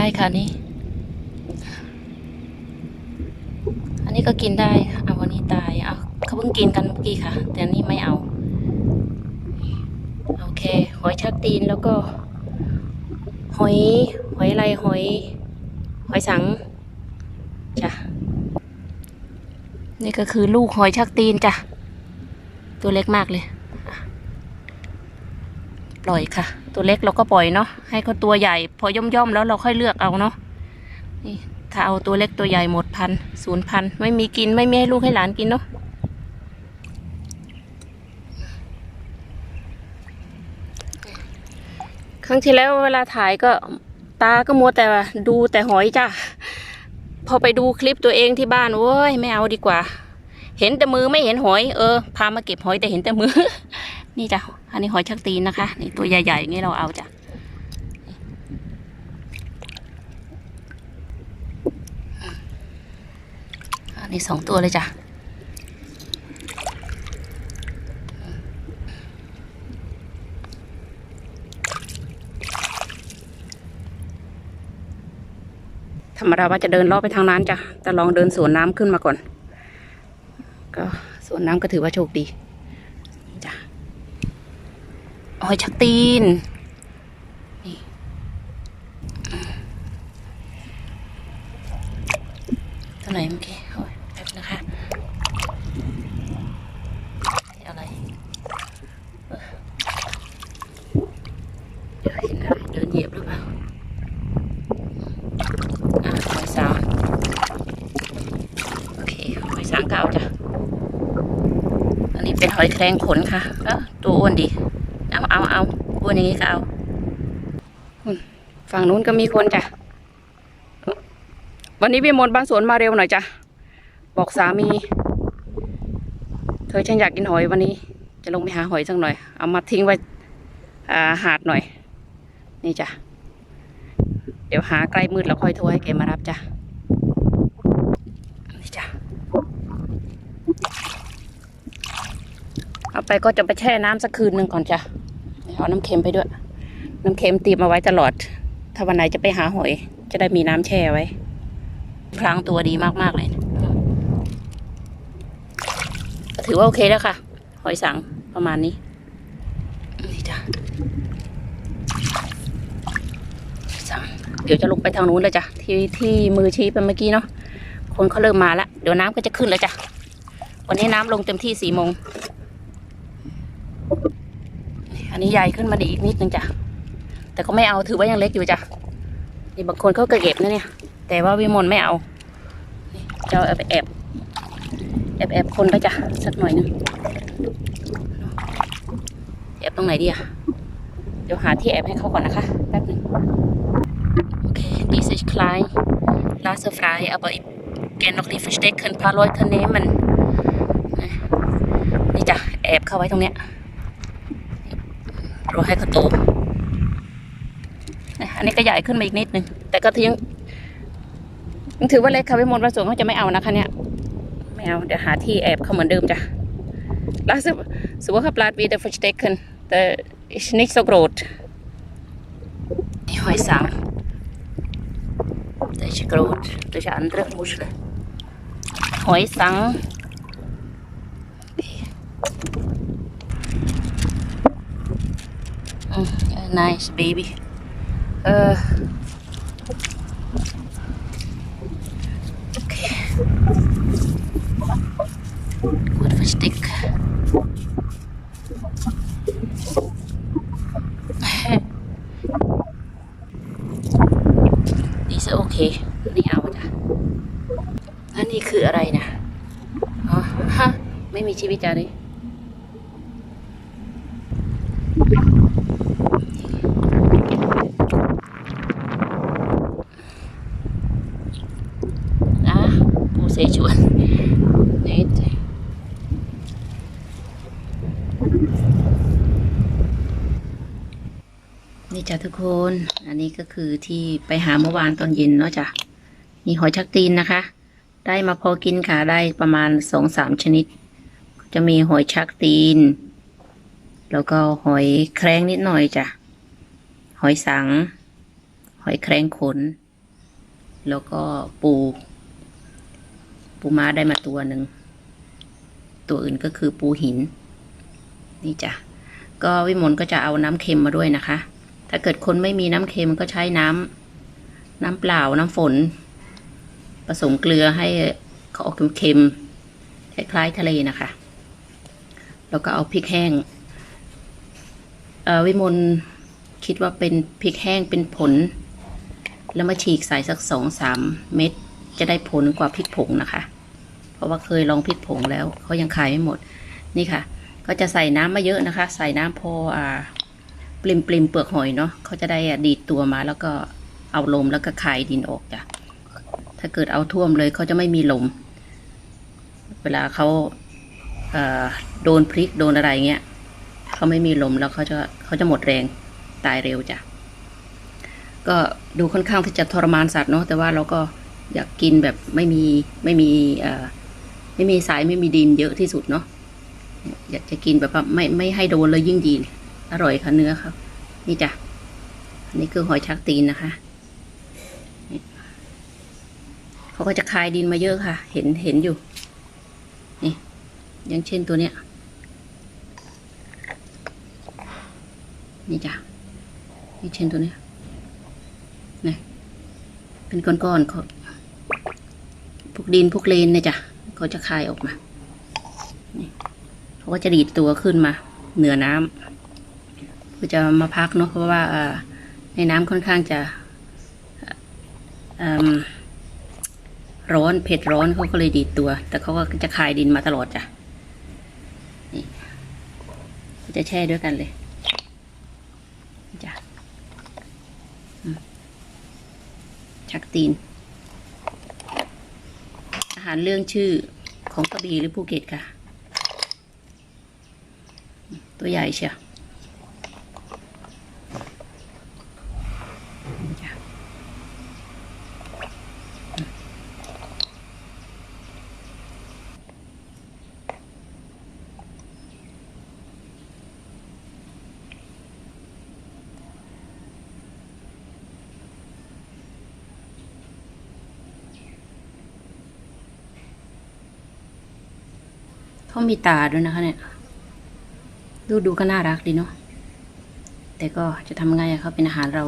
ได้ค่ะนี่ อันนี้ก็กินได้เอาวันนี้ตายเอาเขาเพิ่งกินกันเมื่อกี้ค่ะ แต่นี้ไม่เอา โอเค หอยชักตีนแล้วก็ หอยหอยอะไรหอย หอยสังจ้ะนี่ก็คือลูกหอยชักตีนจ้ะตัวเล็กมากเลย ปล่อยค่ะ ตัวเล็กเราก็ปล่อยเนาะให้เขาตัวใหญ่ พอย่อมย่อมๆแล้วเราค่อยเลือกเอาเนาะนี่ถ้าเอาตัวเล็กตัวใหญ่หมดพันศูนย์พันไม่มีกินไม่มีให้ลูกให้หลานกินเนาะครั้งที่แล้วเวลาถ่ายก็ตาก็มัวแต่ดูแต่หอยจ้ะพอไปดูคลิปตัวเองที่บ้านโอ้ยไม่เอาดีกว่า เห็นแต่มือไม่เห็นหอยเออพามาเก็บหอยแต่เห็นแต่มือ นี่จ้ะ อันนี้หอยชักตีนนะคะ นี่ตัวใหญ่ๆอย่างนี้เราเอาจ้ะอันนี้สองตัวเลยจ้ะธรรมดาว่าจะเดินลาะไปทางนั้นจ้ะ แต่ลองเดินสวนน้ำขึ้นมาก่อน ก็สวนน้ำก็ถือว่าโชคดี หอยชักตีนนี่เท่าไหร่เมื่อกี้โอ้ยแป๊บนะคะอะไรเห็นอะไรเดินเหยียบหรือเปล่าอะหอยสังโอเคหอยสังก็เอาจ้ะอันนี้เป็นหอยแครงขนค่ะตัวอ้วนดี เอาอ้วนอย่างนี้เอาฝั่งนู้นก็มีคนจ้ะ วันนี้พี่มนต์บ้านสวนมาเร็วหน่อยจ้ะ บอกสามี เธอฉันอยากกินหอยวันนี้ จะลงไปหาหอยสักหน่อย เอามาทิ้งไว้าหาดหน่อย นี่จ้ะ เดี๋ยวหาใกล้มืดแล้วค่อยโทรให้แกมารับจ้ะ นี่จ้ะ เอาไปก็จะไปแช่น้ำสักคืนหนึ่งก่อนจ้ะ เอาน้ำเค็มไปด้วย น้ำเค็มเตรียมเอาไว้ตลอด ถ้าวันไหนจะไปหาหอย จะได้มีน้ำแช่ไว้พรางตัวดีมากๆเลยถือว่าโอเคแล้วค่ะ หอยสังประมาณนี้นี่จ้ะสังเดี๋ยวจะลงไปทางนู้นเลยจ้ะที่ที่มือชี้ไปเมื่อกี้เนาะคนเขาเริ่มมาแล้วเดี๋ยวน้ำก็จะขึ้นแล้วจ้ะวันนี้น้ำลงเต็มที่สี่โมง อันนี้ใหญ่ขึ้นมาอีกนิดนึงจ้ะ แต่ก็ไม่เอาถือว่ายังเล็กอยู่จ้ะ นี่บางคนเขาก็เก็บนะเนี่ย แต่ว่าวิมลไม่เอานี่จะเอาไปแอบแอบแอบคนไปจ้ะสักหน่อยนึงแอบตรงไหนดีอะเดี๋ยวหาที่แอบให้เขาก่อนนะคะแป๊บหนึง Okay, dies is klein. Lasse frei, aber ich kann noch nicht verstecken. Ein paar Leute nehmen. นี่จ้ะแอบเข้าไว้ตรงเนี้ย รอให้เขาโตนะอันนี้ก็ใหญ่ขึ้นมาอีกนิดนึง แต่ก็ยังยังถือว่าเล็กค่ะวิมลประสงค์เขาจะไม่เอานะคะเนี่ยไม่เอาเดี๋ยวหาที่แอบเขาเหมือนเดิมจ้ะ Lasse, so habe Blatt wieder verstecken. Der ist nicht so groß. นี่หอยสัง Das ist groß. Das ist eine andere Muschel. Heusang. Mm, nice baby. Äh. Okay. Gut versteckt. Ist okay. นี่เอาจ้ะอันนี้คืออะไรนะ อ๋อ ฮะ ไม่มีชีวิตจ้ะนี่อะปูเสฉวนนี่นี่จ้ะทุกคน อันนี้ก็คือที่ไปหาเมื่อวานตอนเย็นเนาะจ้ะมีหอยชักตีนนะคะ ได้มาพอกินค่ะ ได้ประมาณสองสามชนิด จะมีหอยชักตีน แล้วก็หอยแครงนิดหน่อยจ้ะ หอยสัง หอยแครงขน แล้วก็ปู ปูม้าได้มาตัวหนึ่ง ตัวอื่นก็คือปูหิน นี่จ้ะ ก็วิมลก็จะเอาน้ำเค็มมาด้วยนะคะ ถ้าเกิดคนไม่มีน้ำเค็มก็ใช้น้ำน้ำเปล่าน้ำฝน ผสมเกลือให้เขาออกเค็มๆคล้ายๆทะเลนะคะ แล้วก็เอาพริกแห้งวิมลคิดว่าเป็นพริกแห้งเป็นผล แล้วมาฉีกใส่สักสองสามเม็ด จะได้ผลกว่าพริกผงนะคะ เพราะว่าเคยลองพริกผงแล้วเขายังขายไม่หมดนี่ค่ะ ก็จะใส่น้ำมาเยอะนะคะ ใส่น้ำพออ่าปริมปริมเปลือกหอยเนาะเขาจะได้อดีดตัวมาแล้วก็เอาลมแล้วก็คายดินออกจ้ะถ้าเกิดเอาท่วมเลยเขาจะไม่มีลม เวลาเขาเอ่อโดนพริกโดนอะไรเงี้ยเขาไม่มีลมแล้วเขาจะเขาจะหมดแรงตายเร็วจ้ะก็ดูค่อนข้างที่จะทรมานสัตว์เนาะแต่ว่าเราก็ อยากกินแบบไม่มีไม่มีไม่มีสายไม่มีดินเยอะที่สุดเนาะอยากจะกินแบบไม่ไม่ให้โดนเลยยิ่งดีอร่อยค่ะเนื้อครับ นี่จ้ะอันนี้คือหอยชักตีนนะคะเขาก็จะคายดินมาเยอะค่ะ เห็นเห็นอยู่ นี่อย่างเช่นตัวเนี้ย นี่จ้ะนี่เช่นตัวเนี้ยนี่เป็นก้อนๆเขา พวกดินพวกเลนเนี่ยจ้ะเขาจะคายออกมาเขาก็จะดีดตัวขึ้นมา เหนือน้ำก็จะมาพักเนาะเพราะว่าในน้ำค่อนข้างจะร้อนเผ็ดร้อนเขาก็เลยดีดตัว แต่เขาก็จะคายดินมาตลอดจ้ะนี่จะแช่ด้วยกันเลยจ้ะชักตีนาหารเรื่องชื่อของกระบี่หรือภูเก็ตค่ะ ตัวใหญ่เชียว จ้ะ เขามีตาด้วยนะคะเนี่ย ดูดูก็น่ารักดีเนาะแต่ก็จะทำไงอะเขาเป็นอาหารเรา